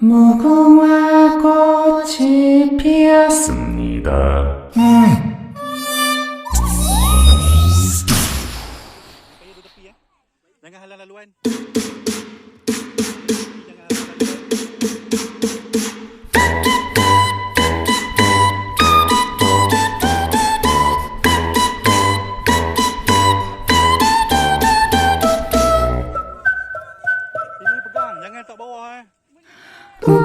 무궁화 꽃이 피었습니다. 음. Thank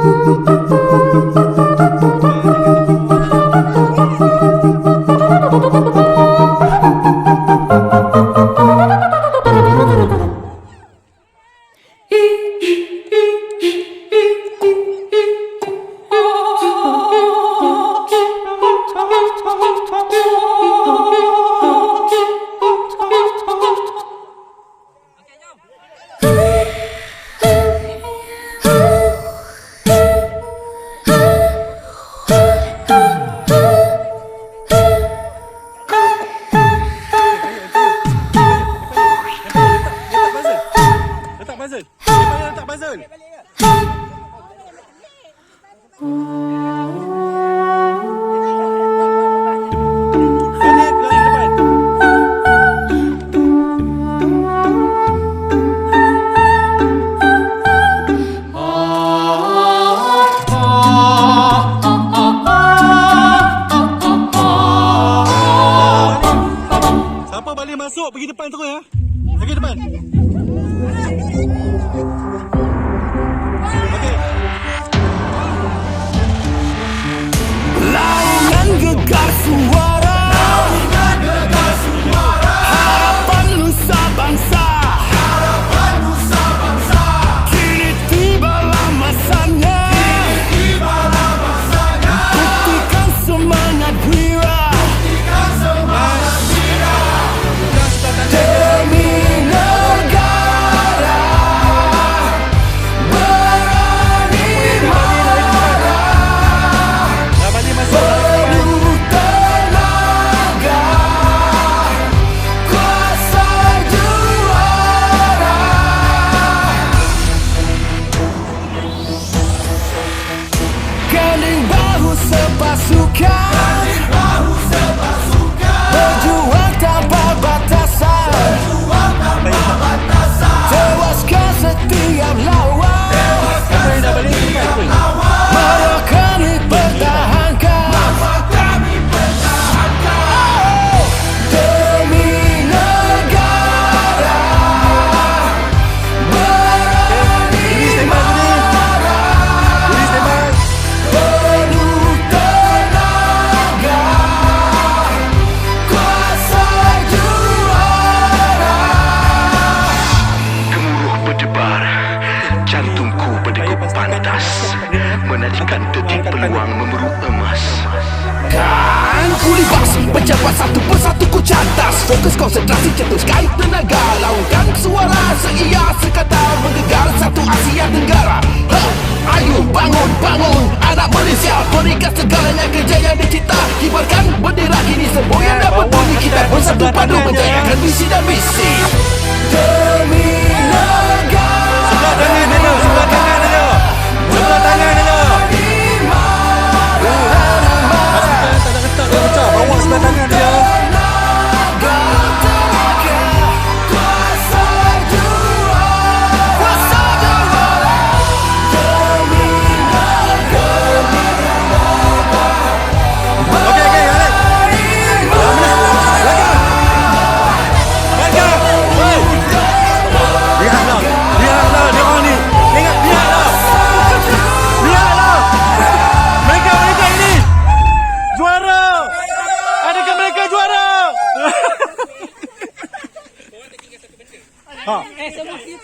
you. masuk pergi depan terus ya. Pergi depan. Okey. menadikan detik peluang memburu emas. Kan ku libasi pejabat satu persatu ku catas. Fokus konsentrasi cetuskan tenaga. Laungkan suara seia sekata Menggegar satu Asia Tenggara. Ha, Ayo bangun bangun anak Malaysia. Berikan segalanya kerja yang dicita Kibarkan bendera kini semboyan dan betul Kita bersatu padu menjayakan visi misi, dan misi.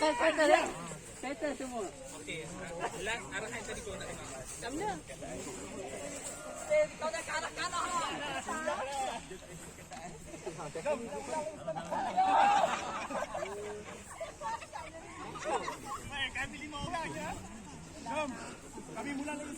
Settle, settle. Settle semua. Okey. Last arahan tadi kau nak tengok. Macam mana? Kau dah ke arah kanan. Jom. Kami lima orang je. Jom. Kami mula lagi.